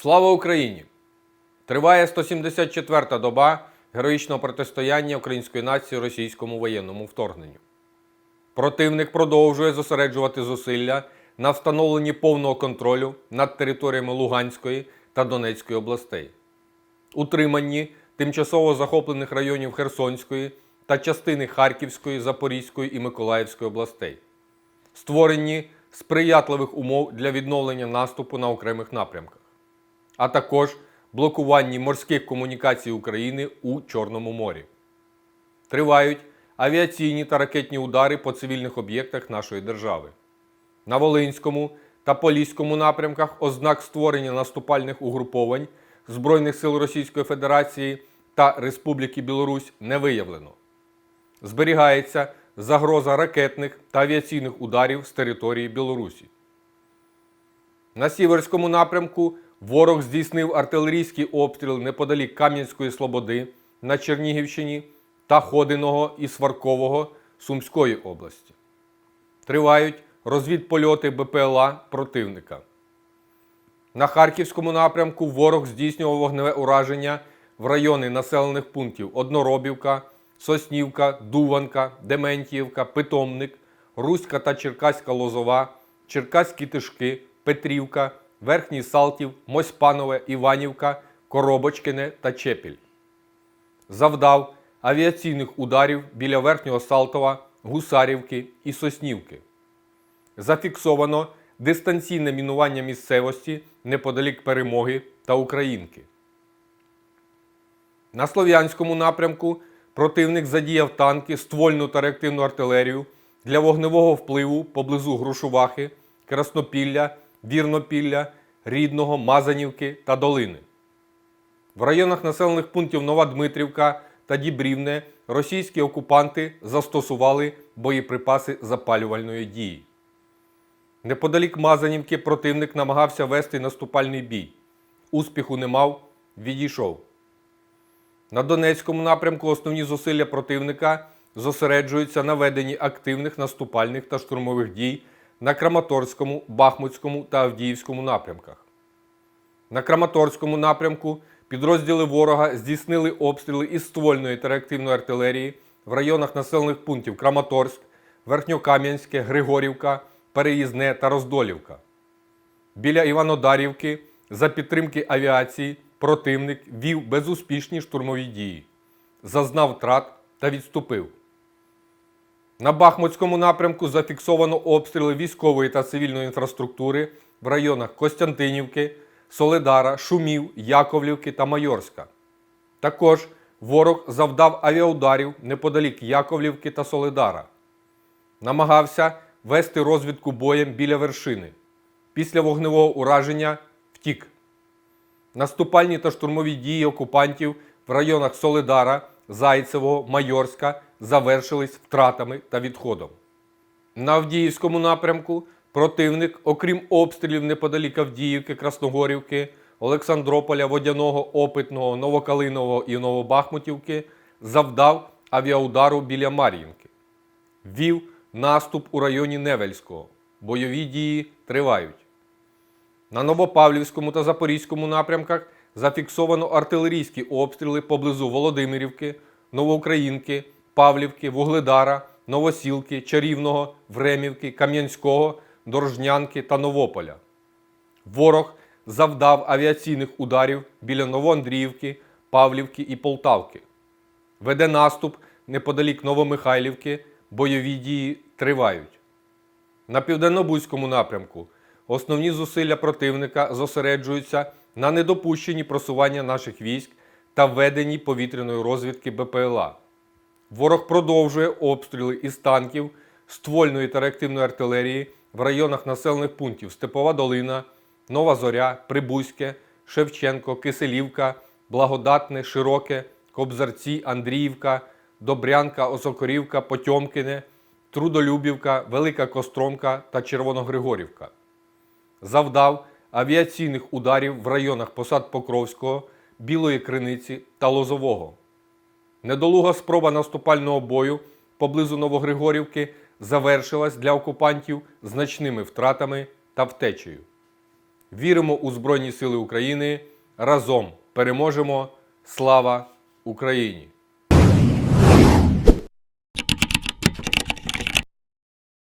Слава Україні! Триває 174-та доба героїчного протистояння української нації російському воєнному вторгненню. Противник продовжує зосереджувати зусилля на встановленні повного контролю над територіями Луганської та Донецької областей, утриманні тимчасово захоплених районів Херсонської та частини Харківської, Запорізької і Миколаївської областей, створенні сприятливих умов для відновлення наступу на окремих напрямках а також блокуванні морських комунікацій України у Чорному морі. Тривають авіаційні та ракетні удари по цивільних об'єктах нашої держави. На Волинському та Поліському напрямках ознак створення наступальних угруповань Збройних сил Російської Федерації та Республіки Білорусь не виявлено. Зберігається загроза ракетних та авіаційних ударів з території Білорусі. На Сіверському напрямку ворог здійснив артилерійський обстріл неподалік Кам'янської Слободи на Чернігівщині та Ходиного і Сваркового Сумської області. Тривають розвідпольоти БПЛА противника. На Харківському напрямку ворог здійснював вогневе ураження в райони населених пунктів Одноробівка, Соснівка, Дуванка, Дементіївка, Питомник, Руська та Черкаська Лозова, Черкаські Тишки, Петрівка, Верхній Салтів, Мосьпанове, Іванівка, Коробочкине та Чепіль. Завдав авіаційних ударів біля Верхнього Салтова, Гусарівки і Соснівки. Зафіксовано дистанційне мінування місцевості неподалік Перемоги та Українки. На Слов'янському напрямку противник задіяв танки, ствольну та реактивну артилерію для вогневого впливу поблизу Грушувахи, Краснопілля, Вірнопілля, Рідного, Мазанівки та Долини. В районах населених пунктів Нова Дмитрівка та Дібрівне російські окупанти застосували боєприпаси запалювальної дії. Неподалік Мазанівки противник намагався вести наступальний бій. Успіху не мав, відійшов. На Донецькому напрямку основні зусилля противника зосереджуються на веденні активних наступальних та штурмових дій на Краматорському, Бахмутському та Авдіївському напрямках. На Краматорському напрямку підрозділи ворога здійснили обстріли із ствольної та реактивної артилерії в районах населених пунктів Краматорськ, Верхньокам'янське, Григорівка, Переїзне та Роздолівка. Біля Іванодарівки за підтримки авіації противник вів безуспішні штурмові дії, зазнав втрат та відступив. На Бахмутському напрямку зафіксовано обстріли військової та цивільної інфраструктури в районах Костянтинівки, Соледара, Шумів, Яковлівки та Майорська. Також ворог завдав авіаударів неподалік Яковлівки та Соледара. Намагався вести розвідку боєм біля вершини. Після вогневого ураження втік. Наступальні та штурмові дії окупантів в районах Соледара, Зайцевого, Майорська завершились втратами та відходом. На Авдіївському напрямку противник, окрім обстрілів неподалік Авдіївки, Красногорівки, Олександрополя, Водяного, Опитного, Новокалинового і Новобахмутівки, завдав авіаудару біля Мар'їнки. Вів наступ у районі Невельського. Бойові дії тривають. На Новопавлівському та Запорізькому напрямках зафіксовано артилерійські обстріли поблизу Володимирівки, Новоукраїнки, Павлівки, Вугледара, Новосілки, Чарівного, Времівки, Кам'янського, Дорожнянки та Новополя. Ворог завдав авіаційних ударів біля Новоандріївки, Павлівки і Полтавки. Веде наступ неподалік Новомихайлівки, бойові дії тривають. На південно-бузькому напрямку основні зусилля противника зосереджуються на недопущенні просування наших військ та веденні повітряної розвідки БПЛА. Ворог продовжує обстріли із танків, ствольної та реактивної артилерії в районах населених пунктів Степова Долина, Нова Зоря, Прибузьке, Шевченко, Киселівка, Благодатне, Широке, Кобзарці, Андріївка, Добрянка, Осокорівка, Потьомкине, Трудолюбівка, Велика Костромка та Червоногригорівка. Завдав авіаційних ударів в районах посад Покровського, Білої Криниці та Лозового. Недолуга спроба наступального бою поблизу Новогригорівки завершилась для окупантів значними втратами та втечею. Віримо у Збройні Сили України. Разом переможемо. Слава Україні!